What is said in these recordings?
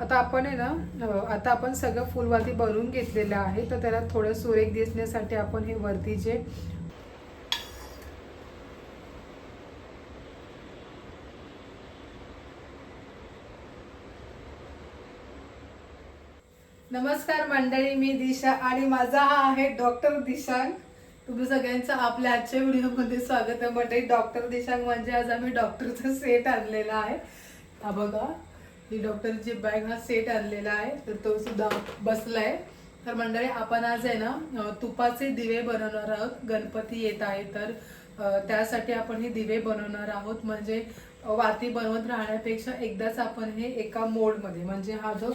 आता आपण आहे ना आता आपण सगळं फुलवाती बनवून घेतलेलं आहे तर त्याला थोडं सुरेख दिसण्यासाठी आपण हे वरती जे नमस्कार मंडळी मी दिशा आणि माझा हा आहे डॉक्टर दिशांक. तुम्ही सगळ्यांचं आपल्या आजच्या व्हिडिओमध्ये स्वागत आहे. मंडळी डॉक्टर दिशांग म्हणजे आज आम्ही डॉक्टरचा सेट आणलेला आहे. हा बघा. ही डॉक्टरची बॅग हा सेट आणलेला आहे तर तो सुद्धा बसलाय. तर मंडळी आपण आज आहे ना तुपाचे दिवे बनवणार आहोत. गणपती येत आहे तर. त्यासाठी आपण हे दिवे बनवणार आहोत. म्हणजे वाती बनवत राहण्यापेक्षा एकदाच आपण हे एका मोल्डमध्ये म्हणजे हा जो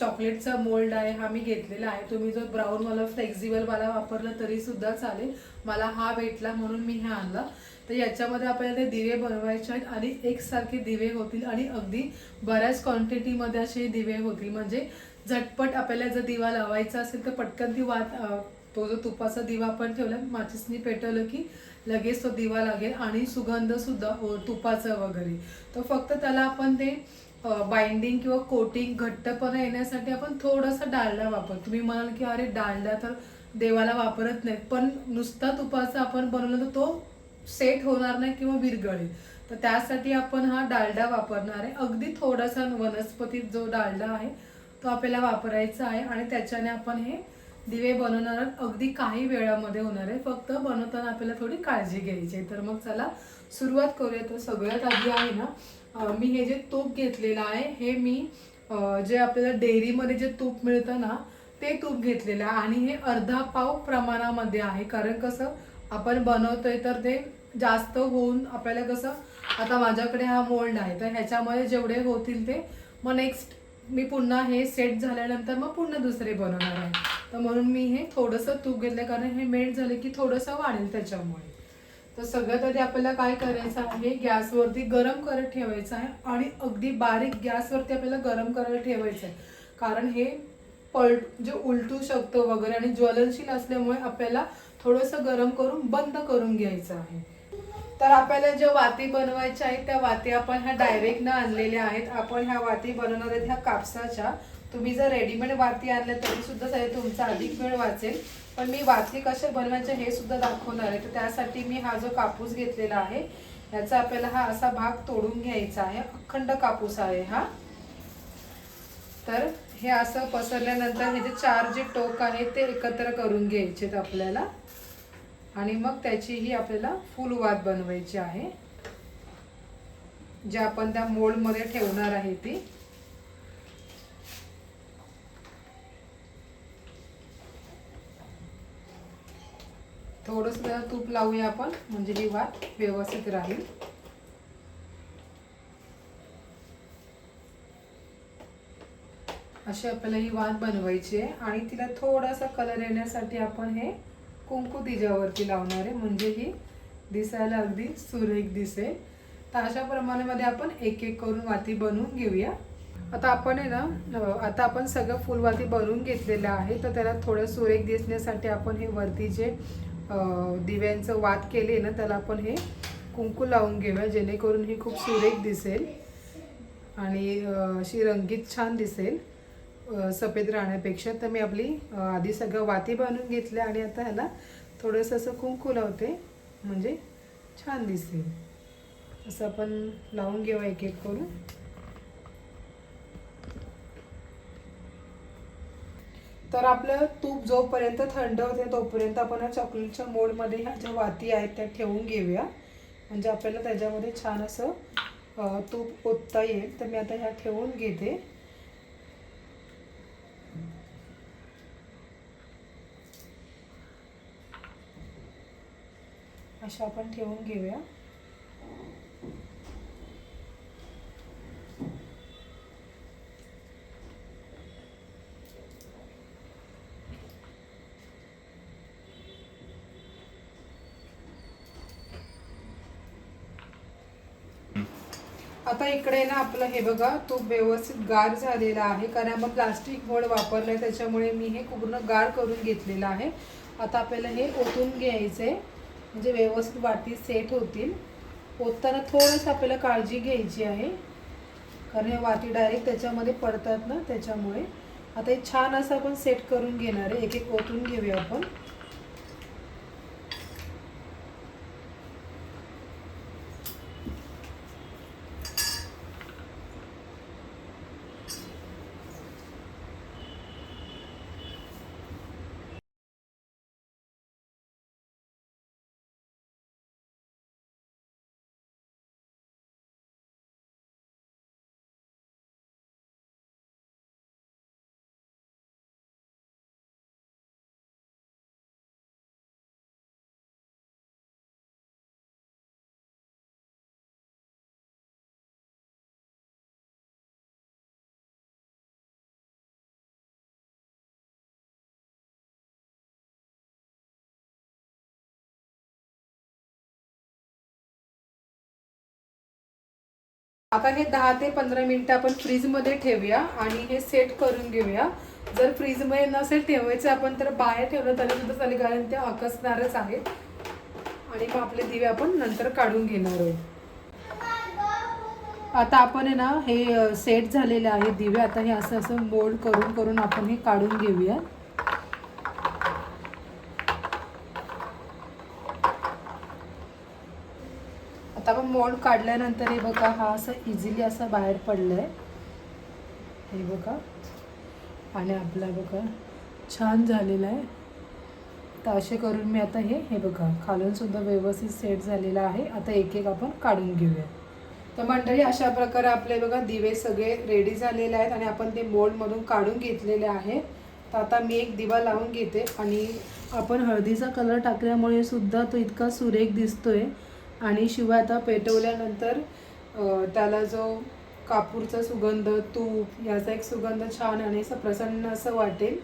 चॉकलेटचा मोल्ड आहे हा मी घेतलेला आहे. तुम्ही जो ब्राऊन वाला फ्लेक्झिबलवाला वापरला तरी सुद्धा चालेल. मला हा भेटला म्हणून मी हे आणला. तर याच्यामध्ये आपल्याला ते दिवे बनवायचे आहेत आणि एकसारखे दिवे होतील आणि अगदी बऱ्याच क्वांटिटीमध्ये असे दिवे होतील. म्हणजे झटपट आपल्याला जर दिवा लावायचा असेल तर पटकन ती वात तो जो तुपाचा दिवा आपण ठेवला माचिसनी पेटवलं की लगेच तो दिवा लागेल आणि सुगंध सुद्धा अं, तुपाचा वगैरे. तर फक्त त्याला आपण ते बाइंडिंग किंवा कोटिंग घट्टपणा येण्यासाठी आपण थोडासा डालडा वापर. तुम्ही म्हणाल की अरे डालडा तर देवाला वापरत नाही पण नुसता तुपाचा आपण बनवलं तर तो सेट होणार नाही किंवा विरघळेल. तर त्यासाठी आपण हा डालडा वापरणार आहे. अगदी थोडासा वनस्पती जो डालडा आहे तो आपल्याला वापरायचा आहे आणि त्याच्याने आपण हे दिवे बनवणार अगदी काही वेळामध्ये होणार आहे. फक्त बनवताना आपल्याला थोडी काळजी घ्यायची आहे. तर मग चला सुरुवात करूया. तर सगळ्यात आधी आहे ना मी हे जे तूप घेतलेलं आहे हे मी जे आपल्याला डेअरीमध्ये जे तूप मिळतं ना ते तूप घेतलेलं आहे. आणि हे अर्धा पाव प्रमाणामध्ये आहे. कारण कसं आपण बनवतोय तर ते जास्त होऊन आपल्याला कसं आता माझ्याकडे हा मोल्ड आहे. तर ह्याच्यामध्ये जेवढे होतील ते मग नेक्स्ट मी पुन्हा हे सेट झाल्यानंतर मग पुन्हा दुसरे बनवणार आहे. तर म्हणून मी हे थोडंसं तूप घेतलं कारण हे मेल्ट झाले की थोडंसं वाढेल त्याच्यामुळे. तर सगळ्यात आधी आपल्याला काय करायचं आहे गॅसवरती गरम करत ठेवायचं आहे आणि अगदी बारीक गॅसवरती आपल्याला गरम करत ठेवायचं आहे. कारण हे पलट जे उलटू शकतं वगैरे आणि ज्वलनशील असल्यामुळे आपल्याला थोडंसं गरम करून बंद करून घ्यायचं आहे. तर आपल्याला ज्या वाती बनवायच्या आहेत त्या वाती आपण ह्या डायरेक्ट न आणलेल्या आहेत. आपण ह्या वाती बनवणार आहेत ह्या कापसाच्या. तुम्ही जर रेडीमेड वाती आणल्या तरी सुद्धा तुमचा अधिक वेळ वाचेल. पण मी वाती कसे बनवायचे हे सुद्धा दाखवणार आहे. तर त्यासाठी मी हा जो कापूस घेतलेला आहे ह्याचा आपल्याला हा असा भाग तोडून घ्यायचा आहे. अखंड कापूस आहे हा. तर हे असं पसरल्यानंतर हे जे चार जे टोक आहे ते एकत्र करून घ्यायचे आपल्याला. आणि मग त्याचीही आपल्याला फुल वात बनवायची आहे. जे आपण त्या मोडमध्ये ठेवणार आहे ती. थोडस तूप लावूया आपण म्हणजे ही वात व्यवस्थित राहील. अशी आपल्याला ही वात बनवायची आहे आणि तिला थोडासा कलर येण्यासाठी आपण हे कुंकू तिच्यावरती लावणार आहे म्हणजे ही दिसायला अगदी सुरेख दिसेल. तर अशा प्रमाणामध्ये आपण एक एक करून वाती बनवून घेऊया. आता आपण आहे ना आता आपण सगळं फुलवाती बनवून घेतलेलं आहे तर त्याला थोडं सुरेख दिसण्यासाठी आपण हे वरती जे दिव्यांचं वात केले ना त्याला आपण हे कुंकू लावून घेऊया. जेणेकरून ही खूप सुरेख दिसेल आणि अशी रंगीत छान दिसेल सफेद राहण्यापेक्षा. तर मी आपली आधी सगळं वाती बनवून घेतल्या आणि आता ह्याला थोडंसं असं कुंकू लावते. म्हणजे छान दिसेल. असं आपण लावून घेऊ एक एक करून. तर आपलं तूप जोपर्यंत थंड होते तोपर्यंत आपण चॉकलेटच्या मोडमध्ये ह्या ज्या वाती आहेत त्या ठेवून घेऊया. म्हणजे आपल्याला त्याच्यामध्ये छान असं तूप ओतता येईल. तर मी आता ह्या ठेवून घेते. अशा आपण ठेवून घेऊया. आता इकडे ना आपलं हे बघा तो व्यवस्थित गार झालेला आहे. कारण आपण प्लास्टिक मोड आहे त्याच्यामुळे मी हे पूर्ण गार करून घेतलेलं आहे. आता आपल्याला हे ओतून घ्यायचंय. म्हणजे व्यवस्थित वाटी सेट होतील. ओतताना थोडंसं आपल्याला काळजी घ्यायची आहे. कारण हे वाती डायरेक्ट त्याच्यामध्ये पडतात ना त्याच्यामुळे. आता हे छान असं आपण सेट करून घेणार आहे. एक एक ओतून घेऊया आपण. आता हे दहा ते पंधरा मिनिटं आपण फ्रीजमध्ये ठेवूया आणि हे सेट करून घेऊया. जर फ्रीजमध्ये नसेल ठेवायचं आपण तर बाहेर ठेवलं तरी सुद्धा चालेल कारण ते आकसणारच आहेत. आणि मग आपले दिवे आपण नंतर काढून घेणार आहोत. आता आपण आहे ना हे सेट झालेले आहे दिवे. आता हे असं असं मोल्ड करून करून आपण हे काढून घेऊया आता आपण मोल्ड काढल्यानंतर हे बघा हा असं इझिली असं बाहेर पडलाय. हे बघा. आणि आपला बघा छान झालेला आहे. तर असे करून मी आता हे हे बघा खालून सुद्धा व्यवस्थित सेट झालेला आहे. आता एक एक आपण काढून घेऊया. तर मंडळी अशा प्रकारे आपले बघा दिवे सगळे रेडी झालेले आहेत आणि आपण ते मोल्डमधून काढून घेतलेले आहे. तर आता मी एक दिवा लावून घेते आणि आपण हळदीचा कलर टाकल्यामुळे सुद्धा तो इतका सुरेख दिसतोय. आणि शिवाय आता पेटवल्यानंतर त्याला जो कापूरचा सुगंध तूप याचा एक सुगंध छान आणि असं प्रसन्न असं वाटेल.